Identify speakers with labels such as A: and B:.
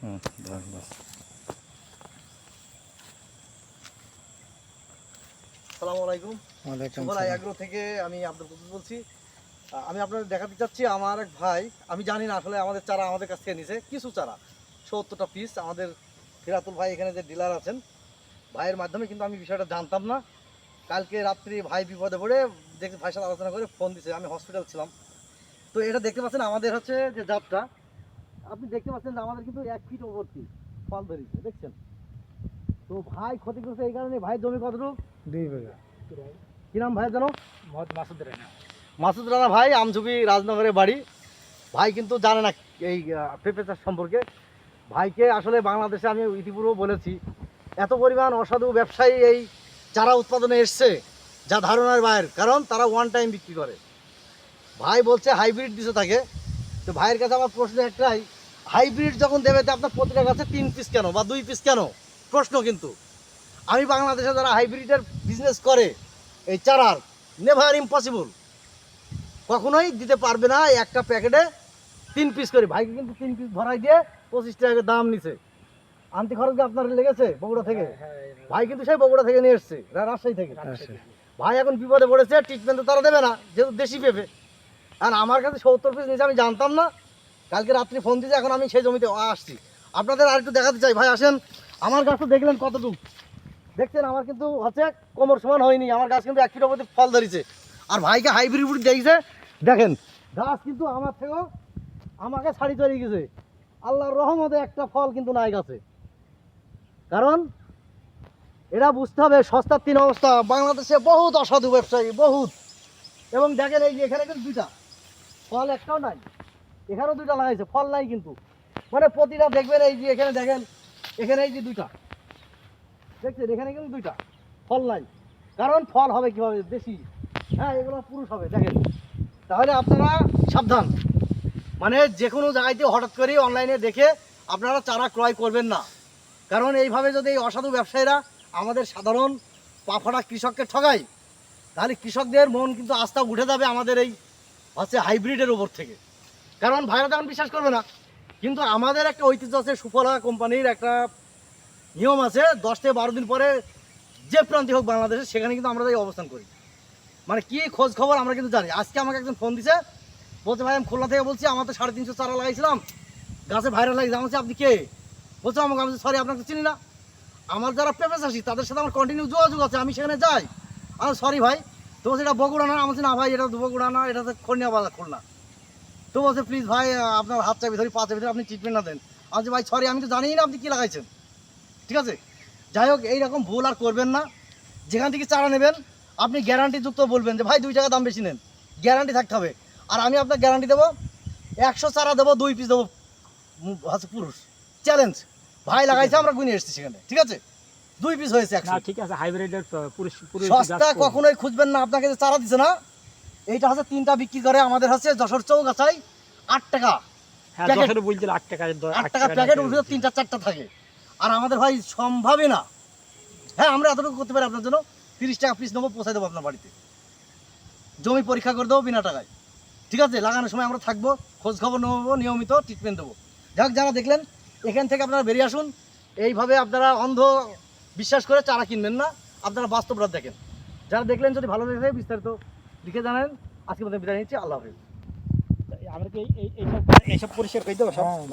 A: হুম বাস
B: সালামু আলাইকুম।
A: ওয়ালাইকুম
B: সুবল থেকে আমি আব্দুল কুদ্দুস বলছি। আমি আপনাদের দেখাতে চাচ্ছি আমার এক ভাই আমি জানি না আসলে আমাদের চারা আমাদের কাছ থেকে নিছে কিছু চারা সত্তরটা পিস আমাদের ফিরাতুল ভাই এখানে যে ডিলার আছেন ভাইয়ের মাধ্যমে কিন্তু আমি বিষয়টা জানতাম না। কালকে রাত্রি ভাই বিপদে পড়ে দেখে ভাইয়ের সাথে আলোচনা করে ফোন দিছে আমি হসপিটাল ছিলাম। তো এটা দেখতে পাচ্ছেন আমাদের হচ্ছে যে জাতটা আপনি দেখতে পাচ্ছেন যে আমাদের কিন্তু এক ফিট ওভরতি ফল ধরেছে দেখছেন? তো ভাই ক্ষতিগ্রস্ত এই কারণে ভাই জমি কতটুকু?
A: দুই বিঘা।
B: কি নাম ভাইয়ের জানো?
A: মাসুদ রানা।
B: মাসুদ রানা ভাই আমঝুপি রাজনগরের বাড়ি। ভাই কিন্তু জানে না এই পেঁপে চাষ সম্পর্কে। ভাইকে আসলে বাংলাদেশে আমি ইতিপূর্বে বলেছি এত পরিমাণ অসাধু ব্যবসায়ী এই চারা উৎপাদনে এসছে যা ধারণার বাইরের কারণ তারা ওয়ান টাইম বিক্রি করে। ভাই বলছে হাইব্রিড দিছে থাকে তো ভাইয়ের কাছে আমার প্রশ্ন একটাই হাইব্রিড যখন দেবে তো আপনার প্রতিটা গাছে তিন পিস কেন বা দুই পিস কেন? প্রশ্ন কিন্তু। আমি বাংলাদেশে যারা হাইব্রিডের বিজনেস করে এই চারার নেভার ইম্পসিবল কখনোই দিতে পারবে না একটা প্যাকেটে তিন পিস করে। ভাইকে কিন্তু তিন পিস ধরাই দিয়ে পঁচিশ টাকা দাম নিছে। আনতে খরচ আপনার লেগেছে বগুড়া থেকে? ভাই কিন্তু সেই বগুড়া থেকে নিয়ে এসছে রাজশাহী থেকে। ভাই এখন বিপদে পড়েছে ট্রিটমেন্ট তো তারা দেবে না যেহেতু দেশি পেঁপে। আর আমার কাছে সত্তর পিস নিয়েছে আমি জানতাম না। কালকে রাত্রি ফোন দিয়েছে, এখন আমি সেই জমিতে আসছি। আপনাদের আর একটু দেখাতে চাই। ভাই, আসেন। আমার গাছ তো দেখলেন কতটুকু। দেখছেন, আমার কিন্তু হচ্ছে কোমর সমান হয়নি। আমার গাছ কিন্তু এক ফিট অবধি ফল ধরেছে। আর ভাইকে হাইব্রিড দেখছে দেখেন, গাছ কিন্তু আমার থেকেও আমাকে ছাড়ি চলে গেছে। আল্লাহর রহমতে একটা ফল কিন্তু নাই গাছে। কারণ, এরা বুঝতে হবে, সস্তার তিন অবস্থা। বাংলাদেশে বহুত অসাধু ব্যবসায়ী, বহুত। এবং দেখেন, এই যে এখানে কিন্তু দুইটা। ফল একটাও নাই। এখানেও দুইটা লাগাইছে, ফল নাই কিন্তু। মানে প্রতিটা দেখবেন এই যে এখানে দেখেন, এখানে এই যে দুইটা। দেখছেন? এখানে কিন্তু দুইটা। ফল নাই। কারণ ফল হবে কীভাবে? দেশি। হ্যাঁ এগুলো পুরুষ হবে, দেখেন। তাহলে আপনারা সাবধান। মানে যে কোনো জায়গাতে হঠাৎ করে অনলাইনে দেখে আপনারা চারা ক্রয় করবেন না। কারণ এইভাবে যদি এই অসাধু ব্যবসায়ীরা আমাদের সাধারণ পাফাটা কৃষককে ঠগায়, তাহলে কৃষকদের মন কিন্তু আস্থা উঠে যাবে আমাদের এই, হচ্ছে হাইব্রিডের ওপর থেকে। কারণ ভাইরা তখন বিশ্বাস করবে না। কিন্তু আমাদের একটা ঐতিহ্য আছে, সুফলা কোম্পানির একটা নিয়ম আছে, দশ থেকে বারো দিন পরে যে প্রান্তে হোক বাংলাদেশে, সেখানে কিন্তু আমরা যাই অবস্থান করি। মানে কি খোঁজ খবর আমরা কিন্তু জানি। আজকে আমাকে একজন ফোন দিছে, বলছে, ভাই, আমি খুলনা থেকে বলছি, আমার তো সাড়ে তিনশো চারা লাগাইছিলাম। গাছে ভাইরাল লাগিয়েছে আমার আপনি কে? বলছে, আমাকে আমি সরি আপনাকে চিনি না। আমার যারা পেঁপে চাষি, তাদের সাথে আমার কন্টিনিউ যোগাযোগ আছে, আমি সেখানে যাই। আর সরি ভাই তো বলছে এটা বগুড়া না? আমি না, ভাই, এটা বগুড়া না, এটা তো খন্ডিয়া বাজার খুলনা। তো বলছে প্লিজ ভাই আপনার হাত চাবি ধরি পা চাবি আপনি ট্রিটমেন্ট না দেন। আমি ভাই সরি আমি তো জানিই না আপনি কী লাগাইছেন। ঠিক আছে? যাই হোক এইরকম ভুল আর করবেন না। যেখান থেকে চারা নেবেন আপনি গ্যারান্টি যুক্ত বলবেন যে ভাই দুই টাকা দাম বেশি নেন। গ্যারান্টি থাকতে হবে। আর আমি আপনার গ্যারান্টি দেবো একশো চারা দেবো দুই পিস দেবো। হচ্ছে পুরুষ। চ্যালেঞ্জ ভাই লাগাইছে আমরা গুনে এসেছি সেখানে। ঠিক আছে? দুই পিস হয়েছে একশো
C: ঠিক আছে হাইব্রিডের পুরুষ
B: সস্তা কখনোই খুঁজবেন না আপনাকে যে চারা দিছে না এইটা হচ্ছে তিনটা বিক্রি করে আমাদের হচ্ছে যশোর চৌগাছাই আট টাকা।
C: হ্যাঁ
B: প্যাকেট-
C: বলছিল আট টাকা
B: আট টাকা প্যাকেট
C: দিয়ে
B: তিনটা চারটা থাকে। আর আমাদের ভাই সম্ভবই না। হ্যাঁ আমরা এতটুকু করতে পারি আপনার জন্য। তিরিশ টাকা পিস নেব পৌঁছাই দেবো আপনার বাড়িতে। জমি পরীক্ষা করে দেবো বিনা টাকায়। ঠিক আছে? লাগানোর সময় আমরা থাকব খোঁজ খবর নেব নিয়মিত ট্রিটমেন্ট দেবো। যাক যারা দেখলেন এখান থেকে আপনারা বেরিয়ে আসুন। এইভাবে আপনারা অন্ধ বিশ্বাস করে চারা কিনবেন না। আপনারা বাস্তবরা দেখেন। যারা দেখলেন যদি ভালো লেগে বিস্তারিত লিখে জানেন আজকে মধ্যে বিদায় নিচ্ছি আল্লাহ হাফিজ
C: আমরা কি এই- এই- এইসব এইসব পরিষ্কার করে দেবো সব
A: হ্যাঁ।